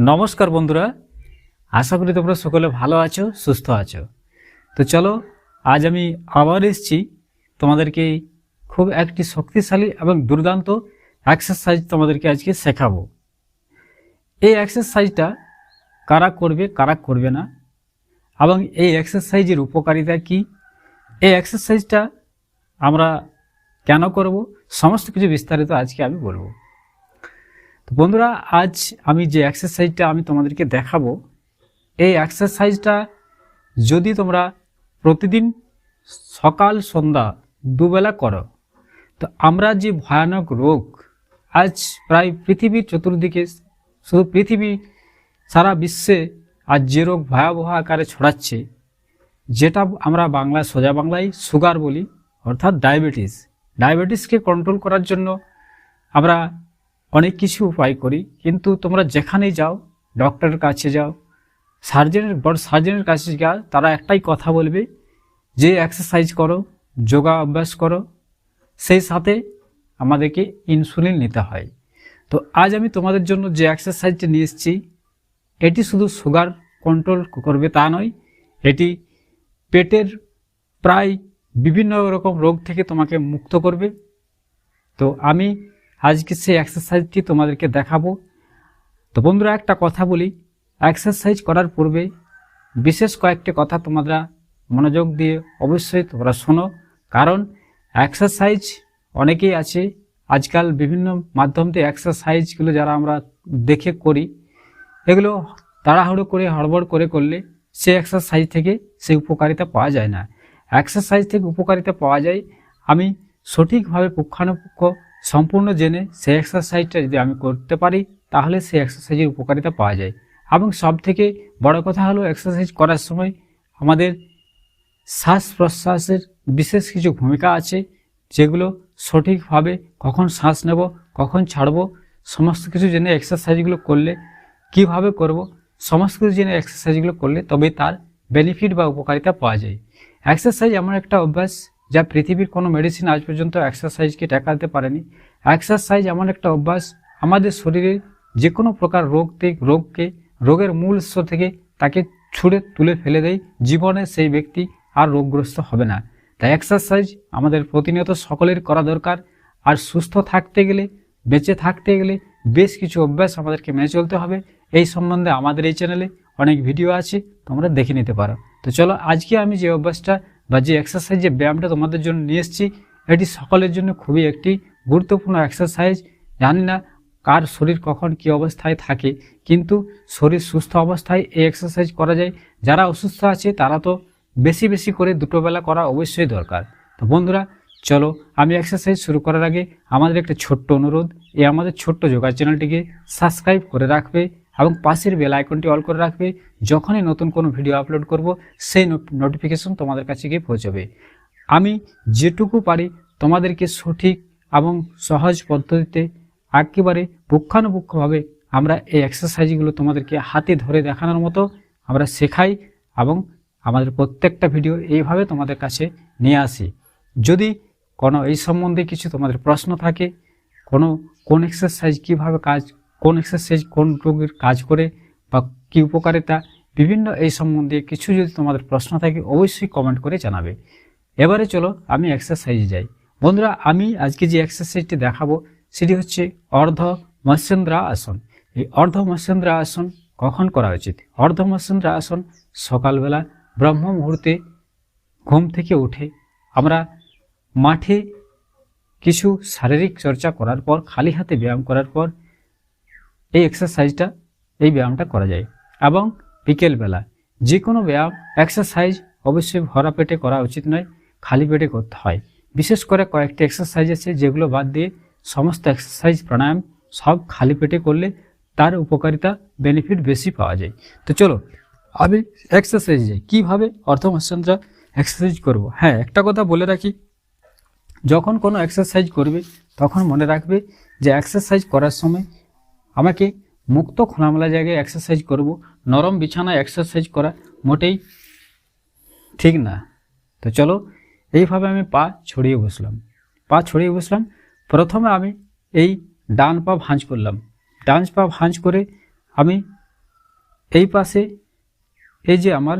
নমস্কার বন্ধুরা। আশা করি তোমরা সকলে ভালো আছো, সুস্থ আছো। তো চলো, আজ আমি আবার এসেছি তোমাদেরকে খুব একটি শক্তিশালী এবং দুর্দান্ত এক্সারসাইজ তোমাদেরকে আজকে শেখাবো। এই এক্সারসাইজটা কারা করবে কারা করবে না? এবং এই এক্সারসাইজের উপকারিতা কি? এই এক্সারসাইজটা আমরা কেন করব? সমস্ত কিছু বিস্তারিত আজকে আমি বলব। তো বন্ধুরা, আজ আমি যে এক্সারসাইজটা আমি তোমাদেরকে দেখাবো, এই এক্সারসাইজটা যদি তোমরা প্রতিদিন সকাল, সন্ধ্যা দুবেলা করো, তো আমরা যে ভয়ানক রোগ, আজ প্রায় পৃথিবীর চতুর্দিকে, শুধু পৃথিবী সারা বিশ্বে আজ যে রোগ ভয়াবহ আকারে ছড়াচ্ছে, যেটা আমরা বাংলা সোজা বাংলায় সুগার বলি, অর্থাৎ ডায়াবেটিস ডায়াবেটিসকে কন্ট্রোল করার জন্য আমরা অনেক কিছু উপায় করি, কিন্তু তোমরা যেখানেই যাও ডক্টরের কাছে যাও সার্জেনের বড় সার্জেনের কাছে যাও তারা একটাই কথা বলবে, যে এক্সারসাইজ করো, যোগা অভ্যাস করো, সেই সাথে আমাদেরকে ইনসুলিন নিতে হয়। তো আজ আমি তোমাদের জন্য যে এক্সারসাইজটা নিয়ে এসেছি, এটি শুধু সুগার কন্ট্রোল করবে তা নয়, এটি পেটের প্রায় বিভিন্ন রকম রোগ থেকে তোমাকে মুক্ত করবে। তো আমি আজকে সেই এক্সারসাইজটি তোমাদেরকে দেখাবো। তো বন্ধুরা, একটা কথা বলি। এক্সারসাইজ করার পূর্বে বিশেষ কয়েকটি কথা তোমরা মনোযোগ দিয়ে অবশ্যই তোমরা শোনো। কারণ এক্সারসাইজ অনেকেই আছে, আজকাল বিভিন্ন মাধ্যম দিয়ে এক্সারসাইজগুলো যারা আমরা দেখে করি, এগুলো তাড়াহুড়ো করে, হড়বড় করে করলে সে এক্সারসাইজ থেকে সেই উপকারিতা পাওয়া যায় না। এক্সারসাইজ থেকে উপকারিতা পাওয়া যায়, আমি সঠিকভাবে পুঙ্খানুপুঙ্খ সম্পূর্ণ জেনে সেই এক্সারসাইজটা যদি আমি করতে পারি, তাহলে সেই এক্সারসাইজের উপকারিতা পাওয়া যায়। এবং সব থেকে বড় কথা হলো এক্সারসাইজ করার সময় আমাদের শ্বাস প্রশ্বাসের বিশেষ কিছু ভূমিকা আছে, যেগুলো সঠিকভাবে কখন শ্বাস নেব, কখন ছাড়ব, সমস্ত কিছু জেনে এক্সারসাইজগুলো করলে কীভাবে করব, সমস্ত কিছু জেনে এক্সারসাইজগুলো করলে তবে তার বেনিফিট বা উপকারিতা পাওয়া যায়। এক্সারসাইজ এমন একটা অভ্যাস যা পৃথিবীর কোনো মেডিসিন আজ পর্যন্ত এক্সারসাইজকে টেকাতে পারেনি। এক্সারসাইজ এমন একটা অভ্যাস আমাদের শরীরের যে কোনো প্রকার রোগ থেকে রোগকে, রোগের মূল উৎস থেকে তাকে ছুঁড়ে তুলে ফেলে দেয়। জীবনে সেই ব্যক্তি আর রোগগ্রস্ত হবে না। তাই এক্সারসাইজ আমাদের প্রতিনিয়ত সকলের করা দরকার। আর সুস্থ থাকতে গেলে, বেঁচে থাকতে গেলে বেশ কিছু অভ্যাস আমাদেরকে মেনে চলতে হবে। এই সম্বন্ধে আমাদের এই চ্যানেলে অনেক ভিডিও আছে, তোমরা দেখে নিতে পারো। তো চলো আজকে আমি যে অভ্যাসটা বা যে এক্সারসাইজ যে ব্যায়ামটা তোমাদের জন্য নিয়ে এসেছি, এটি সকলের জন্য খুবই একটি গুরুত্বপূর্ণ এক্সারসাইজ জানি না কার শরীর কখন কী অবস্থায় থাকে, কিন্তু শরীর সুস্থ অবস্থায় এই এক্সারসাইজ করা যায়। যারা অসুস্থ আছে, তারা তো বেশি বেশি করে দুটো বেলা করা অবশ্যই দরকার। তো বন্ধুরা, চলো আমি এক্সারসাইজ শুরু করার আগে আমাদের একটা ছোট্ট অনুরোধ, এই আমাদের ছোট্ট যোগা চ্যানেলটিকে সাবস্ক্রাইব করে রাখবে। এবং পাশের বেল আইকনটি অল করে রাখবে। যখনই নতুন কোনো ভিডিও আপলোড করব, সেই নোটিফিকেশন তোমাদের কাছে গিয়ে পৌঁছবে। আমি যেটুকু পারি তোমাদেরকে সঠিক এবং সহজ পদ্ধতিতে একেবারে পুঙ্খানুপুঙ্খভাবে আমরা এই এক্সারসাইজগুলো তোমাদেরকে হাতে ধরে দেখানোর মতো আমরা শেখাই এবং আমাদের প্রত্যেকটা ভিডিও এইভাবে তোমাদের কাছে নিয়ে আসি। যদি কোনো এই সম্বন্ধে কিছু তোমাদের প্রশ্ন থাকে, কোনো, কোন এক্সারসাইজ কীভাবে কাজ কোন এক্সারসাইজ কোন রোগের কাজ করে বা কী উপকারিতা, বিভিন্ন এই সম্বন্ধে কিছু যদি তোমাদের প্রশ্ন থাকে, অবশ্যই কমেন্ট করে জানাবে। এবারে চলো আমি এক্সারসাইজে যাই। বন্ধুরা, আমি আজকে যে এক্সারসাইজটি দেখাবো, সেটি হচ্ছে অর্ধ মৎস্যন্দ্রা আসন এই অর্ধ মৎস্যন্দ্রা আসন কখন করা উচিত? অর্ধ মৎস্যন্দ্রা আসন সকালবেলা ব্রহ্ম মুহূর্তে ঘুম থেকে উঠে আমরা মাঠে কিছু শারীরিক চর্চা করার পর, খালি হাতে ব্যায়াম করার পর এই এক্সারসাইজটা এই ব্যায়ামটা করা যায়। এবং বিকেলবেলা যে কোনো ব্যায়াম এক্সারসাইজ অবশ্যই ভরা পেটে করা উচিত নয়, খালি পেটে করতে হয়। বিশেষ করে কয়েকটি এক্সারসাইজ আছে, যেগুলো বাদ দিয়ে সমস্ত এক্সারসাইজ প্রাণায়াম সব খালি পেটে করলে তার উপকারিতা বেনিফিট বেশি পাওয়া যায়। তো চলো, আমি এক্সারসাইজ যাই। কীভাবে অর্থমশ্চন্দ্রা এক্সারসাইজ করব? হ্যাঁ একটা কথা বলে রাখি। যখন কোনো এক্সারসাইজ করবে, তখন মনে রাখবে যে এক্সারসাইজ করার সময় আমাকে মুক্ত খোলামেলা জায়গায় এক্সারসাইজ করব, নরম বিছানায় এক্সারসাইজ করা মোটেই ঠিক না। তো চলো, এইভাবে আমি পা ছড়িয়ে বসলাম। পা ছড়িয়ে বসলাম, প্রথমে আমি এই ডান পা ভাঁজ করলাম। ডান পা ভাঁজ করে আমি এই পাশে এই যে আমার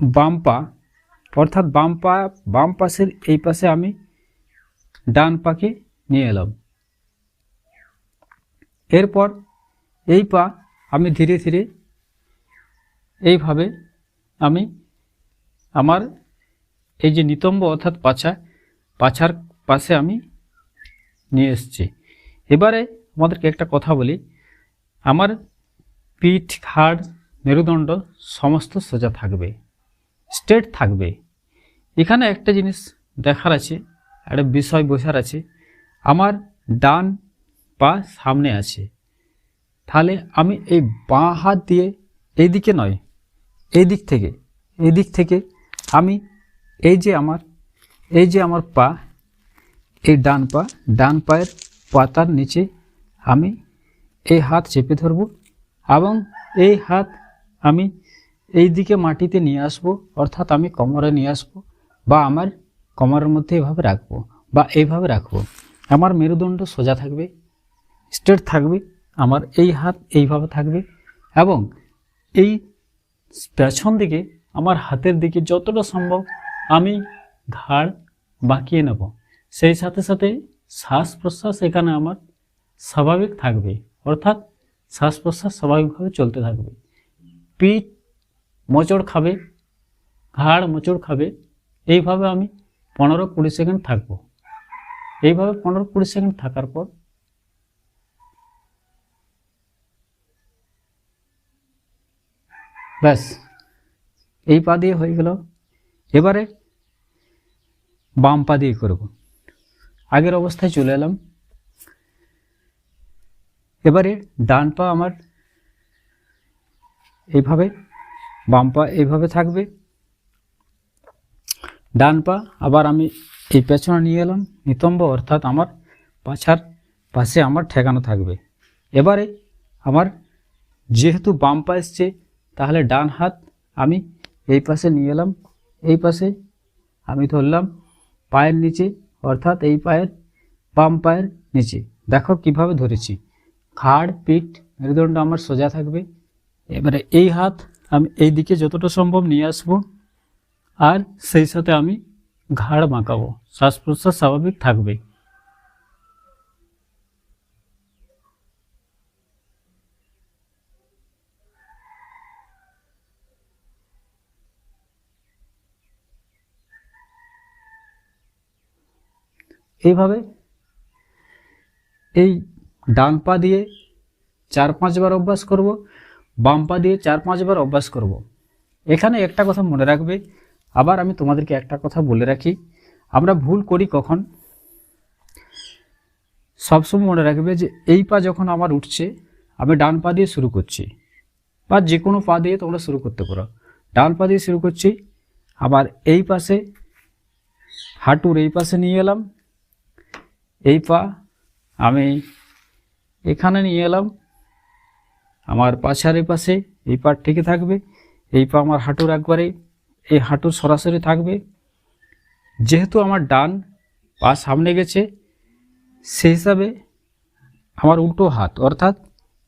বাম পা, অর্থাৎ বাম পা, বাম পাশের এই পাশে আমি ডান পাকে নিয়ে এলাম। এরপর এই পা আমি ধীরে ধীরে এইভাবে আমি আমার এই যে নিতম্ব অর্থাৎ পাছা, পাছার পাশে আমি নিয়ে এসেছি। এবারে আমাদেরকে একটা কথা বলি। আমার পিঠ, ঘাড়, মেরুদণ্ড সমস্ত সোজা থাকবে, স্ট্রেট থাকবে। এখানে একটা জিনিস দেখার আছে, একটা বিষয় বোঝার আছে। আমার ডান পা সামনে আছে। তাহলে আমি এই বাঁ হাত দিয়ে এই দিকে নয় এই দিক থেকে এই দিক থেকে আমি এই যে আমার, এই যে আমার পা, এই ডান পা, ডান পায়ের পাতার নিচে আমি এই হাত চেপে ধরব এবং এই হাত আমি এই দিকে মাটিতে নিয়ে আসব, অর্থাৎ আমি কোমরে নিয়ে আসব বা আমার কোমরের মধ্যে এভাবে রাখব বা এইভাবে রাখব। আমার মেরুদণ্ড সোজা থাকবে। স্ট্রেট থাকবে, আমার এই হাত এইভাবে থাকবে এবং এই পেছন দিকে, আমার হাতের দিকে যতটা সম্ভব আমি ঘাড় বাঁকিয়ে নেব। সেই সাথে সাথে শ্বাস প্রশ্বাস এখানে আমার স্বাভাবিক থাকবে, অর্থাৎ শ্বাস প্রশ্বাস স্বাভাবিকভাবে চলতে থাকবে। পিঠ মোচড় খাবে, ঘাড় মোচড় খাবে, এইভাবে আমি পনেরো কুড়ি সেকেন্ড থাকব। এইভাবে পনেরো কুড়ি সেকেন্ড থাকার পর ব্যাস, এই পা দিয়ে হয়ে গেল। এবারে বাম পা দিয়ে করব। আগের অবস্থায় চলে এলাম। এবারে ডান পা আমার এইভাবে, বাম পা এইভাবে থাকবে। ডান পা আবার আমি এই পেছনে নিয়ে এলাম, নিতম্ব, অর্থাৎ আমার পাছার পাশে আমার ঠেকানো থাকবে। এবারে আমার যেহেতু বাম পা এসছে তাহলে ডান হাত আমি এই পাশে নিয়ে এলাম, এই পাশে আমি ধরলাম পায়ের নিচে, অর্থাৎ এই পায়ের বাম পায়ের নিচে। দেখো কীভাবে ধরেছি। ঘাড়, পিঠ, মেরুদণ্ড আমার সোজা থাকবে। এবারে এই হাত আমি এই দিকে যতটা সম্ভব নিয়ে আসব, আর সেই সাথে আমি ঘাড় বাঁকাবো শ্বাস প্রশ্বাস স্বাভাবিক থাকবে। এইভাবে এই ডান পা দিয়ে চার পাঁচবার অভ্যাস করব, বাম পা দিয়ে চার পাঁচবার অভ্যাস করব। এখানে একটা কথা মনে রাখবে, আবার আমি তোমাদেরকে একটা কথা বলে রাখি, আমরা ভুল করি কখন সবসময় মনে রাখবে যে এই পা যখন আমার উঠছে, আমি ডান পা দিয়ে শুরু করছি, বা যে কোনো পা দিয়ে তোমরা শুরু করতে পারো ডান পা দিয়ে শুরু করছি, আবার এই পাশে, হাঁটুর এই পাশে নিয়ে এলাম এই পা, আমি এখানে নিয়ে এলাম। আমার এই পাশে এই পা ঠিকই থাকবে। এই পা আমার হাঁটুর একবারে, এই হাঁটুর সরাসরি থাকবে। যেহেতু আমার ডান পা সামনে গেছে, সেই হিসাবে আমার উল্টো হাত, অর্থাৎ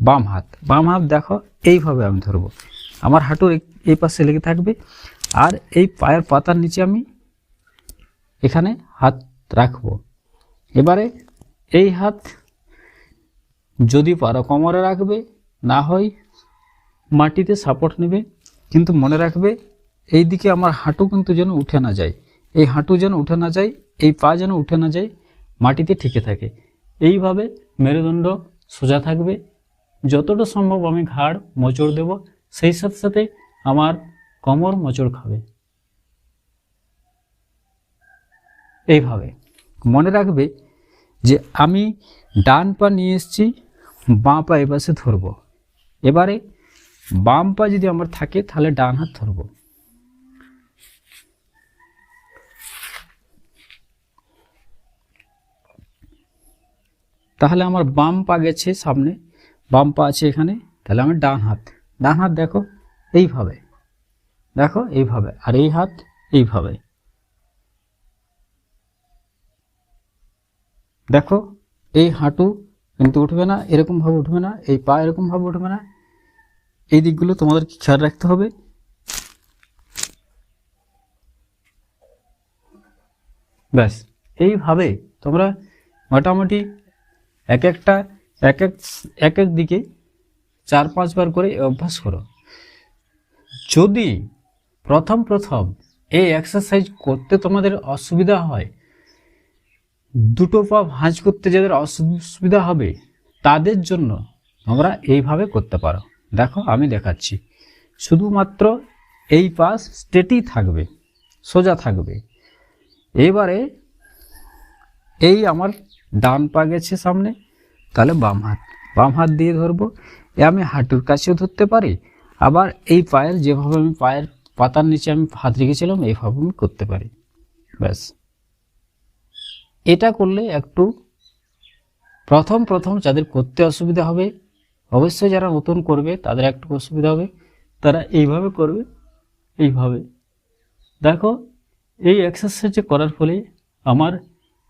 বাম হাত বাম হাত দেখো, এইভাবে আমি ধরবো। আমার হাঁটুর এই পাশে লেগে থাকবে। আর এই পায়ের পাতার নিচে আমি এখানে হাত রাখব। এবারে এই হাত যদি পারো কোমরে রাখবে, না হয় মাটিতে সাপোর্ট নেবে, কিন্তু মনে রাখবে এই দিকে আমার হাঁটু কিন্তু যেন উঠে না যায়। এই হাঁটু যেন উঠে না যায়, এই পা যেন উঠে না যায়, মাটিতে ঠিকে থাকে। এইভাবে মেরুদণ্ড সোজা থাকবে। যতটা সম্ভব আমি ঘাড় মোচড় দেব, সেই সাথে সাথে আমার কোমর মোচড় খাবে। এইভাবে। মনে রাখবে যে আমি ডান পা নিয়ে এসেছি, বাঁ পা এপাশে ধরবো। এবারে বাম পা যদি আমার থাকে, তাহলে ডান হাত ধরবো। তাহলে আমার বাম পা গেছে সামনে, বাম পা আছে এখানে, তাহলে আমার ডান হাত। ডান হাত দেখো, এইভাবে। দেখো, এইভাবে। আর এই হাত, এইভাবে। দেখো, এই হাঁটু কিন্তু উঠবে না এরকমভাবে উঠবে না, এই পা এরকমভাবে উঠবে না। এই দিকগুলো তোমাদেরকে খেয়াল রাখতে হবে? ব্যাস, এইভাবে তোমরা মোটামুটি এক একটা, এক এক এক এক দিকে চার পাঁচবার করে অভ্যাস করো। যদি প্রথম প্রথম এই এক্সারসাইজ করতে তোমাদের অসুবিধা হয় দুটো পা ভাঁজ করতে যাদের অসুবিধা হবে, তাদের জন্য তোমরা এইভাবে করতে পারো। দেখো, আমি দেখাচ্ছি। শুধুমাত্র এই পাশ স্টেটই থাকবে, সোজা থাকবে। এবারে এই আমার ডান পা গেছে সামনে, তাহলে বাম হাত। বাম হাত দিয়ে ধরবো। এ আমি হাঁটুর কাছেও ধরতে পারি। আবার এই পায়ের, যেভাবে আমি পায়ের পাতার নিচে আমি হাত রেখেছিলাম এইভাবে আমি করতে পারি। ব্যাস। এটা করলে একটু প্রথম প্রথম যাদের করতে অসুবিধা হবে, অবশ্যই যারা নতুন করবে তাদের একটু অসুবিধা হবে, তারা এইভাবে করবে, এইভাবে। দেখো, এই এক্সারসাইজ করার ফলে আমার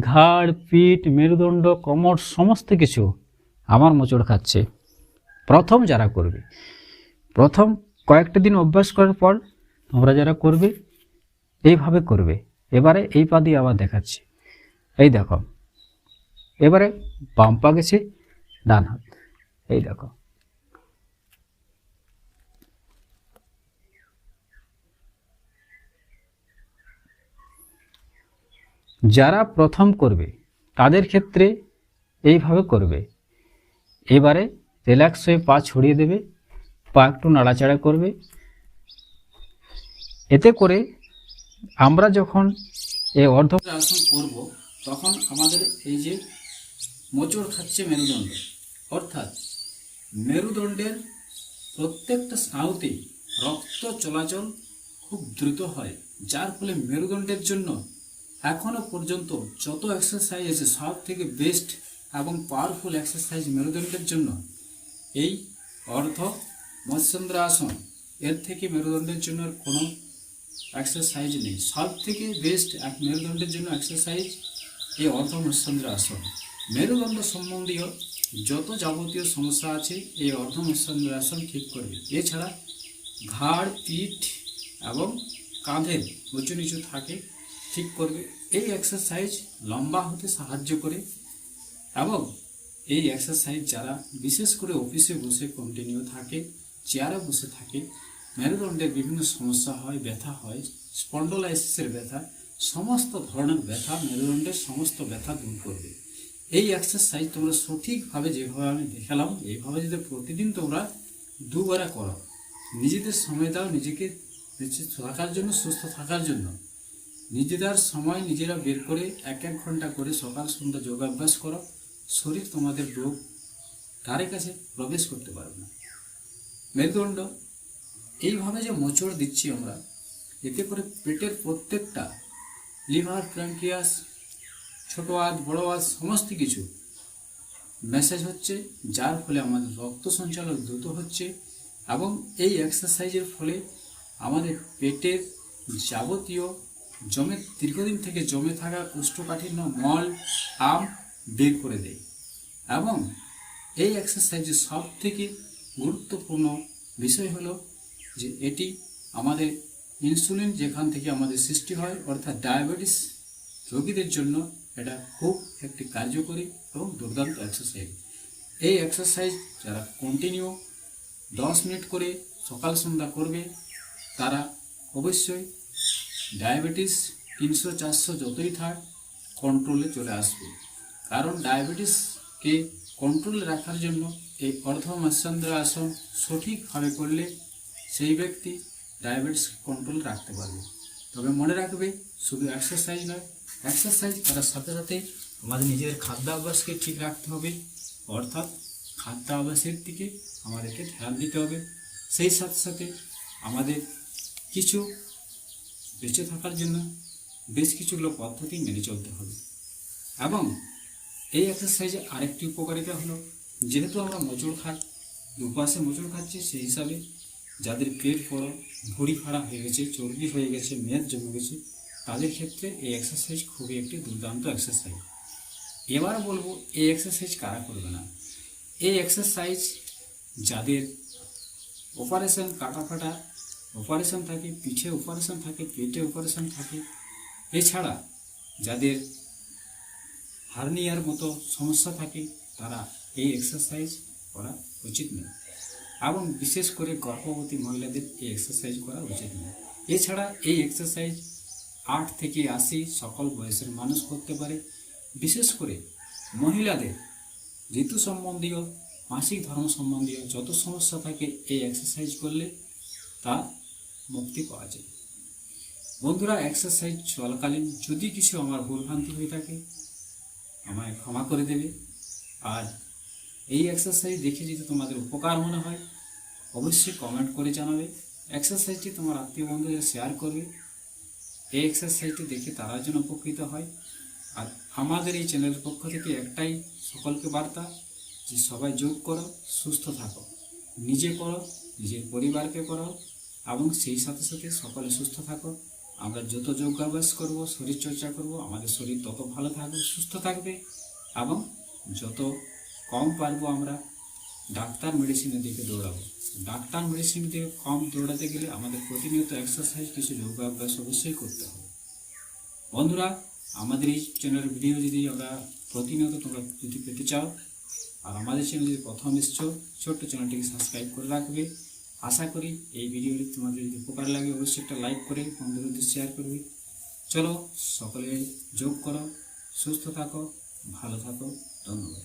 ঘাড়, পিঠ, মেরুদণ্ড, কোমর সমস্ত কিছু আমার মোচড় খাচ্ছে। প্রথম যারা করবে, প্রথম কয়েকটা দিন অভ্যাস করার পর তোমরা যারা করবে, এইভাবে করবে। এবারে এই পা দিয়ে আবার দেখাচ্ছি। এই দেখো। এবারে বাম পা গেছে, ডান হাত। এই দেখো। যারা প্রথম করবে, তাদের ক্ষেত্রে এইভাবে করবে। এবারে রিল্যাক্স হয়ে পা ছড়িয়ে দেবে, পা একটু নাড়াচাড়া করবে। এতে করে আমরা যখন এই অর্ধ আসন করব তখন আমাদের এই যে মোচড় খাচ্ছে মেরুদণ্ড, অর্থাৎ মেরুদণ্ডের প্রত্যেকটা স্নায়ুতে রক্ত চলাচল খুব দ্রুত হয়, যার ফলে মেরুদণ্ডের জন্য এখনও পর্যন্ত যত এক্সারসাইজ আছে, সব থেকে বেস্ট এবং পাওয়ারফুল এক্সারসাইজ মেরুদণ্ডের জন্য এই অর্ধ মৎস্যন্দ্র আসন এর থেকে মেরুদণ্ডের জন্য আর কোনো এক্সারসাইজ নেই। সব থেকে বেস্ট এক মেরুদণ্ডের জন্য এক্সারসাইজ এই অর্ধ মৎস্যন্দ্র আসন মেরুদণ্ড সম্বন্ধীয় যত যাবতীয় সমস্যা আছে, এই অর্ধ মৎস্যন্দ্র আসন ঠিক করবে। এছাড়া ঘাড়, পিঠ এবং কাঁধের উঁচু নিচু থাকে, ঠিক করবে। এই এক্সারসাইজ লম্বা হতে সাহায্য করে এবং এই এক্সারসাইজ যারা বিশেষ করে অফিসে বসে কন্টিনিউ থাকে চেয়ারে বসে থাকে, মেরুদণ্ডের বিভিন্ন সমস্যা হয়, ব্যথা হয় স্পন্ডোলাইসিসের ব্যথা সমস্ত ধরনের ব্যথা মেরুদণ্ডের সমস্ত ব্যথা দূর করবে। এই এক্সারসাইজ তোমরা সঠিকভাবে যেভাবে আমি দেখালাম, এইভাবে যদি প্রতিদিন তোমরা দুবারে করো, নিজেদের সময় দাও নিজেকে থাকার জন্য, সুস্থ থাকার জন্য। নিজেদের সময় নিজেরা বের করে এক এক ঘণ্টা করে সকাল সন্ধ্যা যোগাভ্যাস করো। শরীর তোমাদের রোগ ধারে কাছে প্রবেশ করতে পারবে না। মেরুদণ্ড, এইভাবে যে মোচড় দিচ্ছি আমরা, এতে করে পেটের প্রত্যেকটা লিভার প্র্যাঙ্কিয়াস ছোট হাত, বড় হাত, সমস্ত কিছু। মেসেজ হচ্ছে, যার ফলে আমাদের রক্ত সঞ্চালন দ্রুত হচ্ছে এবং এই এক্সারসাইজের ফলে আমাদের পেটের যাবতীয় জমে, দীর্ঘদিন থেকে জমে থাকা কোষ্ঠকাঠিন্য মল, আম বের করে দেয় এবং এই এক্সারসাইজের সব থেকে গুরুত্বপূর্ণ বিষয় হলো যে এটি আমাদের ইনসুলিন যেখান থেকে আমাদের সৃষ্টি হয়, অর্থাৎ ডায়াবেটিস রোগীদের জন্য এটা খুব একটি কার্যকরী এবং দুর্দান্ত এক্সারসাইজ এই এক্সারসাইজ যারা কন্টিনিউ দশ মিনিট করে সকাল সন্ধ্যা করবে, তারা অবশ্যই ডায়াবেটিস তিনশো চারশো যতই থাক কন্ট্রোলে চলে আসবে। কারণ ডায়াবেটিসকে কন্ট্রোলে রাখার জন্য এই অর্ধ মৎস্যন্দ্র আসন সঠিকভাবে করলে সেই ব্যক্তি ডায়াবেটিস কন্ট্রোল রাখতে পারবে। তবে মনে রাখবে, শুধু এক্সারসাইজ নয় এক্সারসাইজ করার সাথে সাথে আমাদের নিজেদের খাদ্যাভ্যাসকে ঠিক রাখতে হবে। অর্থাৎ খাদ্যাভ্যাসের দিকে আমাদেরকে ধ্যান দিতে হবে। সেই সাথে সাথে আমাদের কিছু বেঁচে থাকার জন্য বেশ কিছুগুলো পদ্ধতি মেনে চলতে হবে। এবং এই এক্সারসাইজে আরেকটি উপকারিতা হলো, যেহেতু আমরা মোচড় খাই দুপাশে মোচড় খাচ্ছি, সেই হিসাবে যাদের পেট বড় ভুঁড়ি ফাড়া হয়ে গেছে, চর্বি হয়ে গেছে, মেদ জমে গেছে, তাদের ক্ষেত্রে এই এক্সারসাইজ খুবই একটি দুর্দান্ত এক্সারসাইজ এবার বলব, এই এক্সারসাইজ কারা করবে না? এই এক্সারসাইজ যাদের অপারেশন কাটা ফাটা অপারেশন থাকে, পিঠে অপারেশন থাকে, পেটে অপারেশন থাকে, এছাড়া যাদের হার্নিয়ার মতো সমস্যা থাকে, তারা এই এক্সারসাইজ করা উচিত নয়। এবং বিশেষ করে গর্ভবতী মহিলাদের এই এক্সারসাইজ করা উচিত নয়। এছাড়া এই এক্সারসাইজ আট থেকে আশি সকল বয়সের মানুষ করতে পারে। বিশেষ করে মহিলাদের ঋতু সম্বন্ধীয়, মাসিক ধর্ম সম্বন্ধীয় যত সমস্যা থাকে এই এক্সারসাইজ করলে তা মুক্তি পাওয়া যায়। বন্ধুরা এক্সারসাইজ চলাকালীন যদি কিছু আমার ভুলভ্রান্তি হয়ে থাকে, আমায় ক্ষমা করে দেবে। আর এই এক্সারসাইজ দেখে যদি তোমাদের উপকার মনে হয় অবশ্যই কমেন্ট করে জানাবে। এক্সারসাইজটি তোমার আত্মীয় বন্ধুদের শেয়ার করবে। এই এক্সারসাইজটি দেখে তারা যেন উপকৃত হয়। আর আমাদের এই চ্যানেলের পক্ষ থেকে একটাই সকলকে বার্তা যে সবাই যোগ করো, সুস্থ থাকো। নিজে করো নিজের পরিবারকে করো এবং সেই সাথে সাথে সকলে সুস্থ থাকো। আমরা যত যোগাভ্যাস করব, শরীর চর্চা করব, আমাদের শরীর তত ভালো থাকবে, সুস্থ থাকবে এবং যত কম পারব আমরা ডাক্তার মেডিসিনের দিকে দৌড়াবো। ডাক্তার মেডিসিন দিকে কম দৌড়াতে গেলে আমাদের প্রতিনিয়ত এক্সারসাইজ কিছু যোগাভ্যাস অবশ্যই করতে হবে। বন্ধুরা, আমাদের এই চ্যানেলের ভিডিও যদি আমরা প্রতিনিয়ত তোমরা যদি পেতে চাও, আর আমাদের চ্যানেল যদি প্রথম এসছো, ছোট্ট চ্যানেলটিকে সাবস্ক্রাইব করে রাখবে। আশা করি এই ভিডিওটি তোমাদের যদি উপকার লাগে, অবশ্যই একটা লাইক করে বন্ধুদের শেয়ার করবে। চলো, সকলে যোগ করো, সুস্থ থাকো, ভালো থাকো, ধন্যবাদ।